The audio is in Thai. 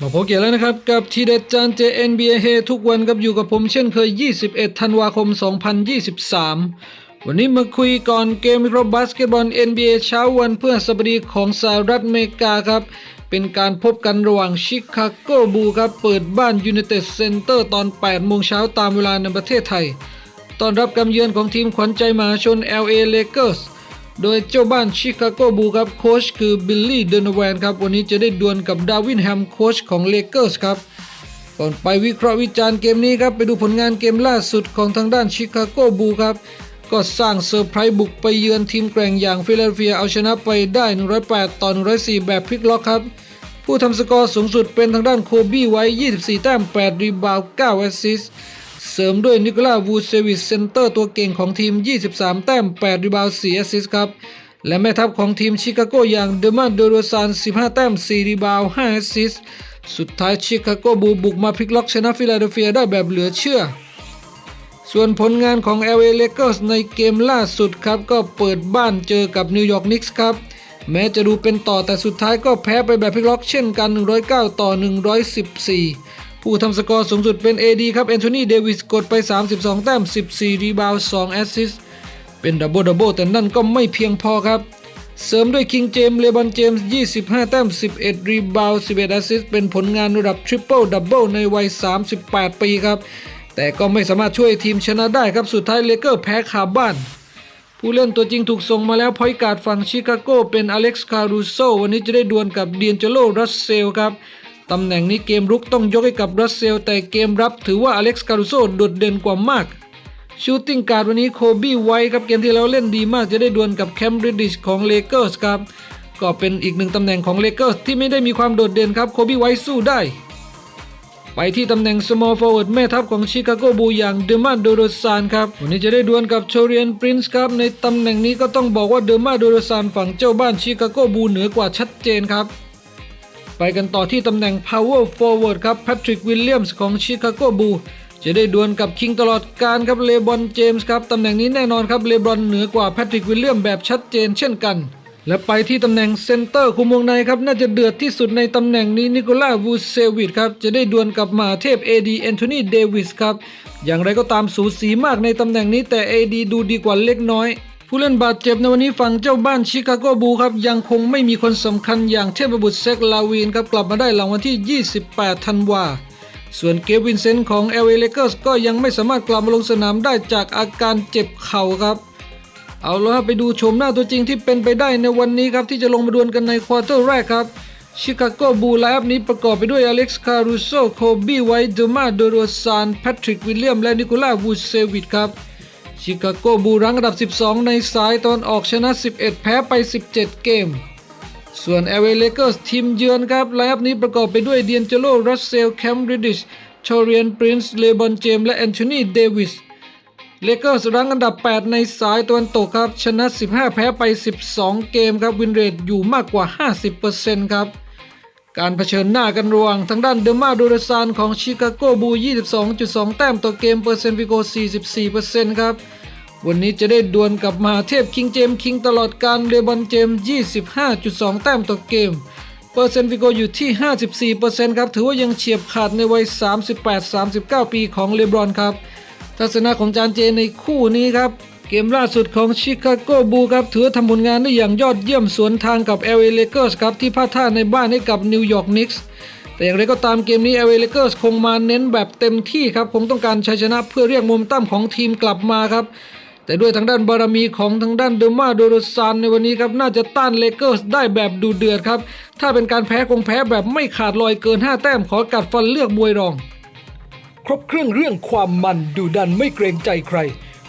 มาพบกันแล้วนะครับกับทีเด็ดจาน JNBA เฮทุกวันกับอยู่กับผมเช่นเคย 21 ธันวาคม 2023 วันนี้มาคุยก่อนเกมวิคราะห์บาสเกตบอล NBA เช้าวันเพื่อสบดีของสหรัฐอเมริกาครับ เป็นการพบกันระหว่างชิคาโกบูครับ เปิดบ้านยู n นเต็ดเซ็นเตอร์ตอน 8 โมงเช้าตามเวลาในประเทศไทย ตอนรับการเยือนของทีมขวัญใจมหาชน LA Lakers โดยเจ้าบ้านชิคาโกบูครับโค้ชคือบิลลี่เดนแวนครับวันนี้จะได้ดวลกับดาวินแฮมโค้ชของเลเกอร์สครับก่อนไปวิเคราะห์วิจารณ์เกมนี้ครับไปดูผลงานเกมล่าสุดของทางด้านชิคาโกบูครับก็สร้างเซอร์ไพรส์บุกไปเยือนทีมแกร่งอย่างฟิลาเดลเฟียเอาชนะไปได้ 108 ต่อ 104 แบบพลิกล็อกครับ ผู้ทำสกอร์สูงสุดเป็นทางด้านโคบี้ไว้ 24 แต้ม 8 รีบาวด์9แอสซิสต์ เสริมด้วยนิโคลาวูเซวิสเซนเตอร์ตัวเก่งของทีม 23 แต้ม 8 รีบาวด์4แอสซิสต์ครับ และแม่ทัพของทีมชิคาโกอย่างเดมันโดโรซาน 15 แต้ม 4 รีบาวด์5แอสซิสต์สุดท้ายชิคาโกบูบุกมาพลิกล็อกชนะฟิลาเดลเฟียได้แบบเหลือเชื่อ ส่วนผลงานของ LA Lakers ในเกมล่าสุดครับ ก็เปิดบ้านเจอกับนิวยอร์กนิกส์ครับแม้จะดูเป็นต่อแต่สุดท้ายก็แพ้ไปแบบพลิกล็อกเช่นกัน 109 ต่อ 114 ผู้ทำสกอร์สูงสุดเป็น AD ครับแอนโทนีเดวิสกดไป 32 แต้ม 14 รีบาวด์2แอสซิสเป็นดับเบิลดับเบิลแต่นั่นก็ไม่เพียงพอครับ เสริมด้วยคิงเจมส์เลบอนเจมส์ 25 แต้ม 11 รีบาวด์11แอสซิสเป็นผลงานระดับทริปเปิลดับเบิลในวัย 38 ปีครับ แต่ก็ไม่สามารถช่วยทีมชนะได้ครับสุดท้ายเลเกอร์แพ้คาบ้านผู้เล่นตัวจริงถูกส่งมาแล้วพอยการ์ดฝั่งชิคาโกเป็นอเล็กซ์คารูโซวันนี้จะได้ดวลกับเดียนเจโลรัสเซลครับ ตำแหน่งนี้เกมรุกต้องยกให้กับรัสเซล แต่เกมรับถือว่าอเล็กซ์คารูโซโดดเด่นกว่ามากชูตติ้งการ์ดวันนี้โคบี้ไว้ครับเกมที่แล้วเล่นดีมากจะได้ดวลกับแคมบริดดิชของเลเกอร์สครับก็เป็นอีกหนึ่งตำแหน่งของเลเกอร์สที่ไม่ได้มีความโดดเด่นครับโคบี้ไว้สู้ได้ ไปที่ตำแหน่ง small forward แม่ทัพของชิคาโกบูอย่างเดอร์มาโดโรซานครับวันนี้จะได้ดวลกับโชเรียนปรินซ์ครับในตำแหน่งนี้ก็ต้องบอกว่าเดอร์มาโดโรซานฝั่งเจ้าบ้านชิคาโกบูเหนือกว่าชัดเจนครับ ไปกันต่อที่ตำแหน่ง power forward ครับแพทริกวิลเลียมส์ของชิคาโกบูจะได้ดวลกับคิงตลอดการครับเลบอนเจมส์ครับตำแหน่งนี้แน่นอนครับเลบอนเหนือกว่าแพทริกวิลเลียมแบบชัดเจนเช่นกัน และไปที่ตำแหน่งเซนเตอร์คุมวงในครับน่าจะเดือดที่สุดในตำแหน่งนี้นิโคล่าวูเซวิดครับจะได้ดวลกับมหาเทพ AD แอนโทนีเดวิสครับอย่างไรก็ตามสูสีมากในตำแหน่งนี้แต่ AD ดูดีกว่าเล็กน้อย ผู้เล่นบาดเจ็บในวันนี้ฝั่งเจ้าบ้านชิคาโกบูครับยังคงไม่มีคนสำคัญอย่างเทพบุตรเซกลาวีนครับกลับมาได้หลังวันที่ 28 ธันวา ส่วนเกวินเซนต์ของ LA Lakers ก็ยังไม่สามารถกลับมาลงสนามได้จากอาการเจ็บเข่าครับ เอาละครับไปดูชมหน้าตัวจริงที่เป็นไปได้ในวันนี้ครับที่จะลงมาดวลกันในควอเตอร์แรกครับชิคาโกบูไลฟ์นี้ประกอบไปด้วยอเล็กซ์คารูโซโคบี้ไวท์เดมาโดโรซานแพทริกวิลเลียมและนิโคล่าวูเซวิดครับ ชิคาโกบูรั้งอันดับ 12 ในสายตอนออกชนะ 11 แพ้ไป 17 เกม ส่วน LA Lakers ทีมเยือนครับไลฟ์นี้ประกอบไปด้วยเดียนเจโลรัสเซลแคมบริดดิชชอรียนปรินซ์เลบอนเจมและแอนโทนีเดวิสเลเกอร์สรั้งอันดับ 8 ในสายตะวันตกครับ ชนะ 15 แพ้ไป 12 เกมครับ วินเรทอยู่มากกว่า 50%ครับ การเผชิญหน้ากันระหว่างทางด้านเดอมาโดเรซานของชิคาโกบู 22.2 แต้มต่อเกมเปอร์เซ็นต์ฟิโก 44%ครับ วันนี้จะได้ดวลกับมหาเทพคิงเจมคิงตลอดการเรบอนเจม 25.2 แต้มต่อเกม เปอร์เซ็นต์ฟิโกอยู่ที่ 54%ครับ ถือว่ายังเฉียบขาดในวัย 38-39 ปีของเลบรอนครับ ทัศนะของจานเจในคู่นี้ครับ เกมล่าสุดของชิคาโกบูครับถือทำผลงานได้อย่างยอดเยี่ยมสวนทางกับ LA Lakers ครับที่พลาดท่าในบ้านให้กับนิวยอร์กนิกส์แต่อย่างไรก็ตามเกมนี้ LA Lakers คงมาเน้นแบบเต็มที่ครับคงต้องการชัยชนะเพื่อเรียกมเมตั้มของทีมกลับมาครับ แต่ด้วยทางด้านบารมีของทางด้านเดอมาโดโรซานในวันนี้ครับน่าจะต้านเลเกอร์สได้แบบดูเดือดครับ ถ้าเป็นการแพ้คงแพ้แบบไม่ขาดลอยเกิน 5 แต้มขอกัดฟันเลือกบวยรอง ครบเครื่องเรื่องความมันดูดันไม่เกรงใจใคร